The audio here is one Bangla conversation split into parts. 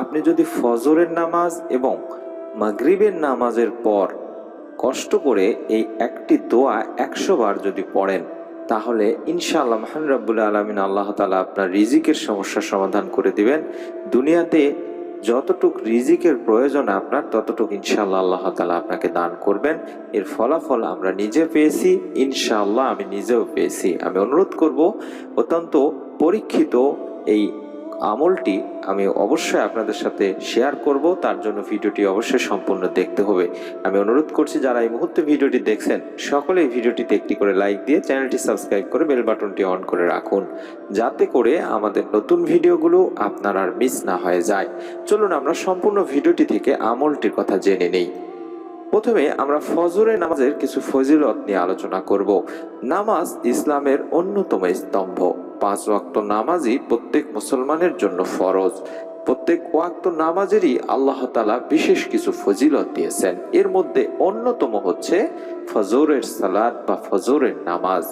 আপনি যদি ফজরের নামাজ এবং মাগরিবের নামাজের পর কষ্ট করে এই একটি দোয়া একশো বার যদি পড়েন, তাহলে ইনশাআল্লাহ মহান রব্বুল আলমিন আল্লাহ তালা আপনার রিজিকের সমস্যার সমাধান করে দিবেন। দুনিয়াতে যতটুক রিজিকের প্রয়োজন আপনার, ততটুক ইনশাআল্লাহ আল্লাহ তালা আপনাকে দান করবেন। এর ফলাফল আমরা নিজে পেয়েছি, ইনশাআল্লাহ আমি নিজেও পেয়েছি। আমি অনুরোধ করব, অত্যন্ত পরীক্ষিত এই আমলটি আমি অবশ্যই আপনাদের সাথে শেয়ার করব, তার জন্য ভিডিওটি অবশ্যই সম্পূর্ণ দেখতে হবে। আমি অনুরোধ করছি, যারা এই মুহূর্তে ভিডিওটি দেখছেন, সকলে এই ভিডিওটিতে একটি করে লাইক দিয়ে চ্যানেলটি সাবস্ক্রাইব করে বেল বাটনটি অন করে রাখুন, যাতে করে আমাদের নতুন ভিডিওগুলো আপনার আর মিস না হয়ে যায়। চলুন আমরা সম্পূর্ণ ভিডিওটি থেকে আমলটির কথা জেনে নেই। প্রথমে আমরা ফজরের নামাজের কিছু ফজিলত নিয়ে আলোচনা করব। নামাজ ইসলামের অন্যতম স্তম্ভ। পাঁচ ওয়াক্ত নামাজই প্রত্যেক মুসলমানের জন্য ফরজ। প্রত্যেক ওয়াক্ত নামাজেরই আল্লাহ তালা বিশেষ কিছু ফজিলত দিয়েছেন। এর মধ্যে অন্যতম হচ্ছে ফজরের সালাদ বা ফজরের নামাজ।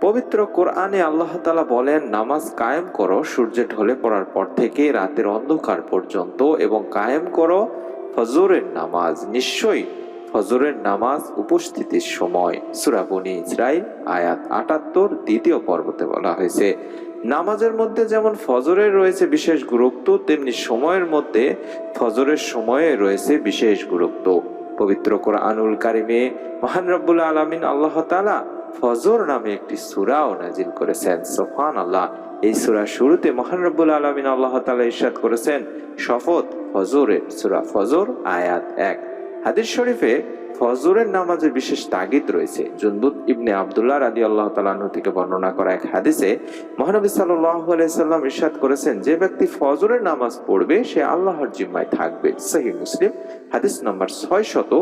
পবিত্র কোরআনে আল্লাহ তালা বলেন, নামাজ কায়েম করো সূর্য ঢলে পড়ার পর থেকে রাতের অন্ধকার পর্যন্ত এবং কায়েম করো ফজরের নামাজ। নিশ্চয়ই ফজরের নামাজ উপস্থিতির সময়। সুরাবনি ইসরাইল, আয়াত আটাত্তর, দ্বিতীয় পর্বতে বলা হয়েছে, নামাজের মধ্যে যেমন ফজরের রয়েছে বিশেষ গুরুত্ব, তেমনি সময়ের মধ্যে ফজরের সময়ে রয়েছে বিশেষ গুরুত্ব। পবিত্র কোরআনুল কারিমে মহান রব্বুল আলমিন আল্লাহ তালা ফজর নামে একটি সুরাও নাজিল করেছেন। সোফান আল্লাহ এই সুরা শুরুতে মহান রব্বুল আলমিন আল্লাহ তালা ইরশাদ করেছেন, শপথ ফজরের সুরা ফজর, আয়াত এক। হাদিস শরীফে ফজরের নামাজের বিশেষ তাগিদ রয়েছে। জুনবুদ ইবনে আবদুল্লাহ রাদি আল্লাহ তালাহ থেকে বর্ণনা করা এক হাদিসে মহানবী সাল্লাহ আলাইসাল্লাম ইরশাদ করেছেন, যে ব্যক্তি ফজরের নামাজ পড়বে, সে আল্লাহর জিম্মায় থাকবে। সহি মুসলিম, হাদিস নম্বর ছয় শত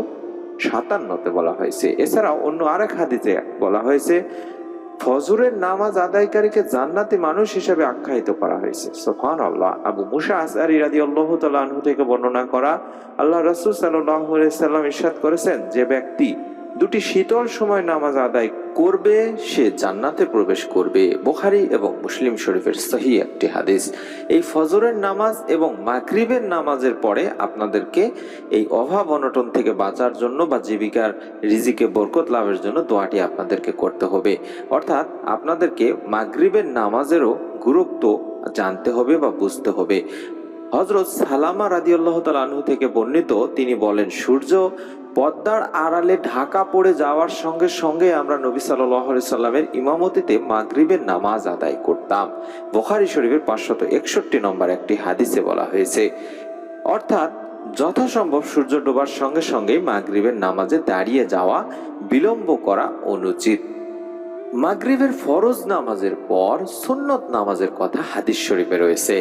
সাতান্নতে বলা হয়েছে। এছাড়াও অন্য আরেক হাদিসে বলা হয়েছে ফজরের নামাজ আদায়কারীকে জান্নাতি মানুষ হিসেবে আখ্যায়িত করা হয়েছে। সোফান আল্লাহ আবু মুসা আসারি রাজি আল্লাহ তাল্লাহ থেকে বর্ণনা করা আল্লাহ রসুল সাল্লাম ইসাদ করেছেন যে ব্যক্তি দুটি শীতল সময় নামাজ আদায় করবে, সে জান্নাতে প্রবেশ করবে। বোখারি এবং মুসলিম শরীফের সহি একটি হাদিস। এই ফজরের নামাজ এবং মাগরিবের নামাজের পরে আপনাদেরকে এই অভাব অনটন থেকে বাঁচার জন্য বা জীবিকার রিজিকে বরকত লাভের জন্য দোয়াটি আপনাদেরকে করতে হবে। অর্থাৎ আপনাদেরকে মাগরিবের নামাজেরও গুরুত্ব জানতে হবে বা বুঝতে হবে। হজরত সালামা রাদিউল্লাহ তালু থেকে বর্ণিত, তিনি বলেন, সূর্য পদ্মার আড়ালে ঢাকা পড়ে যাওয়ার সঙ্গে সঙ্গে আমরা নবী সাল্লাহ সাল্লামের ইমামতিতে মাগরিবের নামাজ আদায় করতাম। বোখারি শরীফের পাঁচশত একষট্টি নম্বর একটি হাদিসে বলা হয়েছে, অর্থাৎ যথাসম্ভব সূর্য ডোবার সঙ্গে সঙ্গেই মাগরিবের নামাজে দাঁড়িয়ে যাওয়া বিলম্ব করা অনুচিত। মাগরিবের ফরজ নামাজের পর সুন্নত নামাজের কথা হাদিস শরীফে রয়েছে।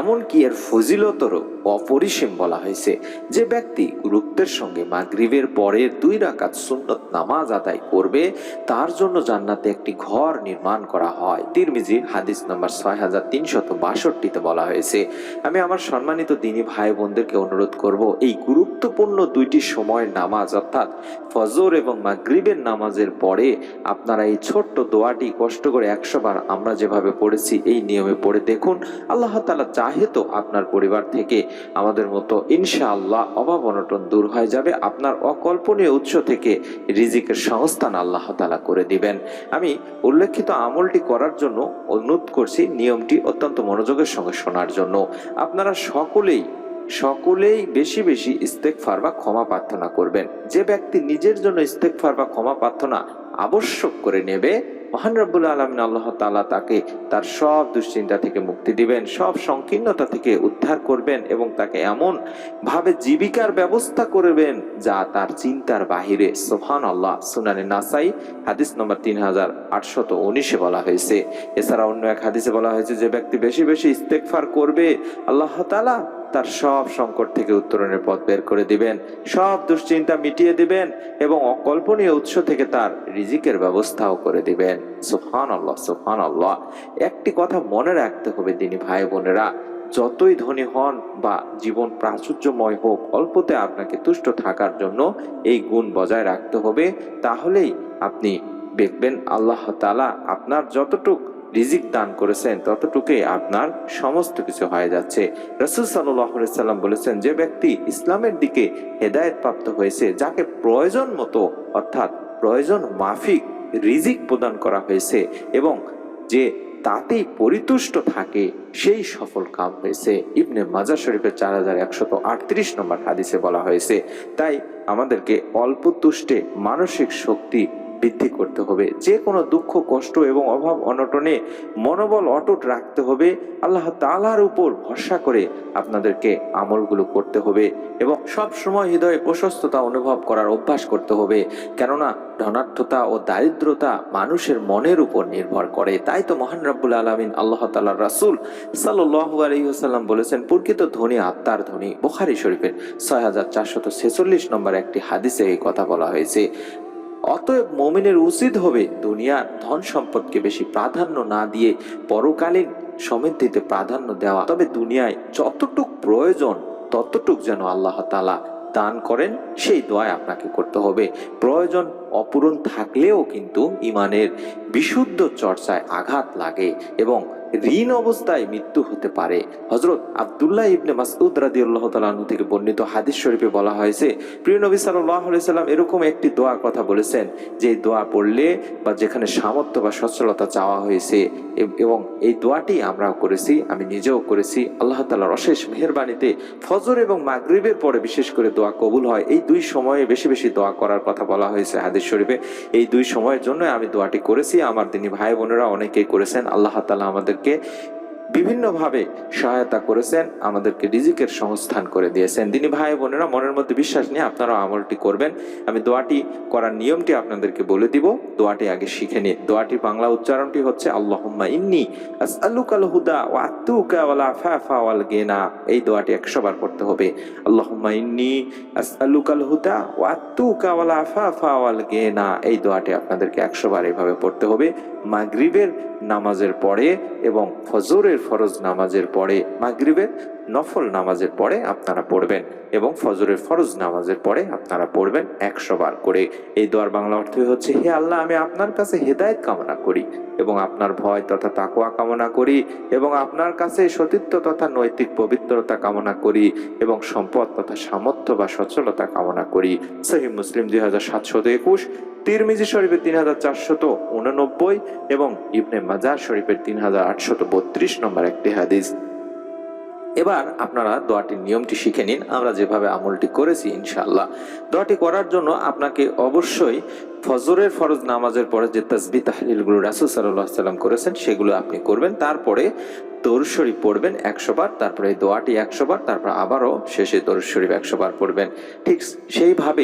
এমনকি এর ফজিলতরও অপরিসীম বলা হয়েছে যে ব্যক্তি গুরুত্বের সঙ্গে মাগরিবের পরের দুই রাকাত সুন্নত নামাজ আদায় করবে, তার জন্য জান্নাতে একটি ঘর নির্মাণ করা হয়। তিরমিজি হাদিস নাম্বার ছয় হাজার তিনশত বাষট্টিতে বলা হয়েছে, আমি আমার সম্মানিত দিনী ভাই বোনদেরকে অনুরোধ করব, এই গুরুত্বপূর্ণ দুইটি সময়ের নামাজ অর্থাৎ ফজর এবং মাগরিবের নামাজের পরে আপনারা এই ছোট্ট দোয়াটি কষ্ট করে একশো বার আমরা যেভাবে পড়েছি, এই নিয়মে পড়ে দেখুন। আল্লাহ তালা চাহে তো আপনার পরিবার থেকে আমাদের মতো ইনশাআল্লাহ অভাব অনটন দূর হয়ে যাবে। আপনার অকল্পনীয় উৎস থেকে রিজিকের সংস্থান আল্লাহ তালা করে দিবেন। আমি উল্লেখিত আমলটি করার জন্য অনুরোধ করছি নিয়মটি অত্যন্ত মনোযোগের সঙ্গে শোনার জন্য। আপনারা সকলেই সকলেই বেশি বেশি ইস্তেকফার বা ক্ষমা প্রার্থনা করবেন। যে ব্যক্তি নিজের জন্য ইস্তেকফার বা ক্ষমা প্রার্থনা আবশ্যক করে নেবে। মহান রব্বুল আলমিন আল্লাহ তালা তাকে তার সব দুশ্চিন্তা থেকে মুক্তি দিবেন, সব সংকীর্ণতা থেকে উদ্ধার করবেন এবং তাকে এমন ভাবে জীবিকার ব্যবস্থা করবেন যা তার চিন্তার বাহিরে। সোহান আল্লাহ সুনানি নাসাই, হাদিস নম্বর তিন হাজার আটশত উনিশে বলা হয়েছে। এছাড়া অন্য এক হাদিসে বলা হয়েছে, যে ব্যক্তি বেশি বেশি ইস্তেকফার করবে, আল্লাহ তালা তার সব সংকট থেকে উত্তরণের পথ বের করে দিবেন। সব দুশ্চিন্তা মিটিয়ে দিবেন এবং অকল্পনীয় উৎস থেকে তার রিজিকের ব্যবস্থাও করে দিবেন। সুফান আল্লাহ সুফান আল্লাহ একটি কথা মনে রাখতে হবে তিনি ভাই বোনেরা, যতই ধনী হন বা জীবন প্রাচুর্যময় হোক, অল্পতে আপনাকে তুষ্ট থাকার জন্য এই গুণ বজায় রাখতে হবে। তাহলেই আপনি দেখবেন আল্লাহ তালা আপনার যতটুক রিজিক দান করেছেন, ততটুকুই আপনার সমস্ত কিছু হয়ে যাচ্ছে। রসুল সাল্লাম বলেছেন, যে ব্যক্তি ইসলামের দিকে হেদায়েত প্রাপ্ত হয়েছে, যাকে প্রয়োজন মতো, অর্থাৎ প্রয়োজন মাফিক রিজিক প্রদান করা হয়েছে এবং যে তাতেই পরিতুষ্ট থাকে, সেই সফল কাম হয়েছে। ইবনে মাজার শরীফের চার হাজার একশত আটত্রিশ নম্বর হাদিসে বলা হয়েছে, তাই আমাদেরকে অল্প তুষ্টে মানসিক শক্তি বৃদ্ধি করতে হবে। যে কোনো দুঃখ, কষ্ট এবং অভাব অনটনে মনোবল অটুট রাখতে হবে। আল্লাহ তালার উপর ভরসা করে আপনাদেরকে আমলগুলো করতে হবে এবং সব সময় হৃদয়ে প্রশস্ততা অনুভব করার অভ্যাস করতে হবে। কেননা ধনার্থতা ও দারিদ্রতা মানুষের মনের উপর নির্ভর করে। তাই তো মহান রব্বুল আলমিন আল্লাহ তাল্লাহ রাসুল সাল্লু আলহিহাল্লাম বলেছেন, প্রকৃত ধনী আত্মার ধনী বোখারি শরীফের ছয় হাজার চারশত ছেচল্লিশ নম্বর একটি হাদিসে এই কথা বলা হয়েছে। অতএব মমিনের উচিত হবে দুনিয়ার ধন সম্পদকে বেশি প্রাধান্য না দিয়ে পরকালীন সমৃদ্ধিতে প্রাধান্য দেওয়া। তবে দুনিয়ায় যতটুক প্রয়োজন, ততটুক যেন আল্লাহ তালা দান করেন, সেই দোয়ায় আপনাকে করতে হবে। প্রয়োজন অপূরণ থাকলেও কিন্তু ইমানের বিশুদ্ধ চর্চায় আঘাত লাগে এবং ঋণ অবস্থায় মৃত্যু হতে পারে। হজরত আবদুল্লাহ ইবনে মাসউদ রাদি আল্লাহ তালু থেকে বর্ণিত হাদিস শরীফে বলা হয়েছে, প্রিয় নবী সাল্লাম এরকম একটি দোয়ার কথা বলেছেন, যে দোয়া পড়লে বা যেখানে সামর্থ্য বা সচ্ছলতা চাওয়া হয়েছে, এবং এই দোয়াটি আমরাও করেছি, আমি নিজেও করেছি। আল্লাহ তালার অশেষ মেহরবানিতে ফজর এবং মাগরিবের পরে বিশেষ করে দোয়া কবুল হয়। এই দুই সময়ে বেশি বেশি দোয়া করার কথা বলা হয়েছে হাদিস শরীফে। এই দুই সময়ের জন্য আমি দোয়াটি করেছি। আমার তিনি ভাই বোনেরা অনেকেই করেছেন। আল্লাহ তালা আমাদেরকে বিভিন্নভাবে সহায়তা করেছেন, আমাদেরকে রিজিকের সংস্থান করে দিয়েছেন। তিনি ভাই বোনেরা, মনের মধ্যে বিশ্বাস নিয়ে আপনারা আমলটি করবেন। আমি দোয়াটি করার নিয়মটি আপনাদেরকে বলে দিব। দোয়াটি আগে শিখে নিন। দোয়াটি বাংলা উচ্চারণটি হচ্ছে, আল্লাহুম্মা ইন্নি আসআলুকাল হুদা ওয়া আতুকা ওয়াল আফাফা ওয়াল গিনা। এই দোয়াটি 100 বার পড়তে হবে। আল্লাহুম্মা ইন্নি আসআলুকাল হুদা ওয়া আতুকা ওয়াল আফাফা ওয়াল গিনা। এই দোয়াটি আপনাদেরকে 100 বার এইভাবে পড়তে হবে। মাগরিবের নামাজের পরে এবং ফজরের ফরজ নামাজের পরে মাগরিবের নফল নামাজের পরে আপনারা পড়বেন এবং ফজরের ফরজ নামাজের পরে আপনারা পড়বেন একশো বার করে। এই দোয়ার বাংলা অর্থ হচ্ছে, হে আল্লাহ, আমি আপনার কাছে হেদায়েত কামনা করি এবং আপনার ভয় তথা তাকোয়া কামনা করি এবং আপনার কাছে সতীত্ব তথা নৈতিক পবিত্রতা কামনা করি এবং সম্পদ তথা সামর্থ্য বা সচ্ছলতা কামনা করি। সহি মুসলিম দুই হাজার সাতশত একুশ, তিরমিজি শরীফের তিন হাজার চারশত উননব্বই এবং ইবনে মাজার শরীফের তিন হাজার আটশত বত্রিশ নম্বর একটি হাদিস। এবার আপনারা দোয়াটির নিয়মটি শিখে নিন। আমরা যেভাবে আমলটি করেছি ইনশাল্লাহ দোয়াটি করার জন্য আপনাকে অবশ্যই ফজরের ফরজ নামাজের পরে যে তাসবি তাহলিলগুলো রাসুল সাল্লাহ সাল্লাম করেছেন, সেগুলো আপনি করবেন। তারপরে দরুদ পড়বেন একশো বার, তারপরে দোয়াটি একশো বার, তারপর আবারও শেষে দরুদ শরীফ একশো বার পড়বেন। ঠিক সেইভাবেই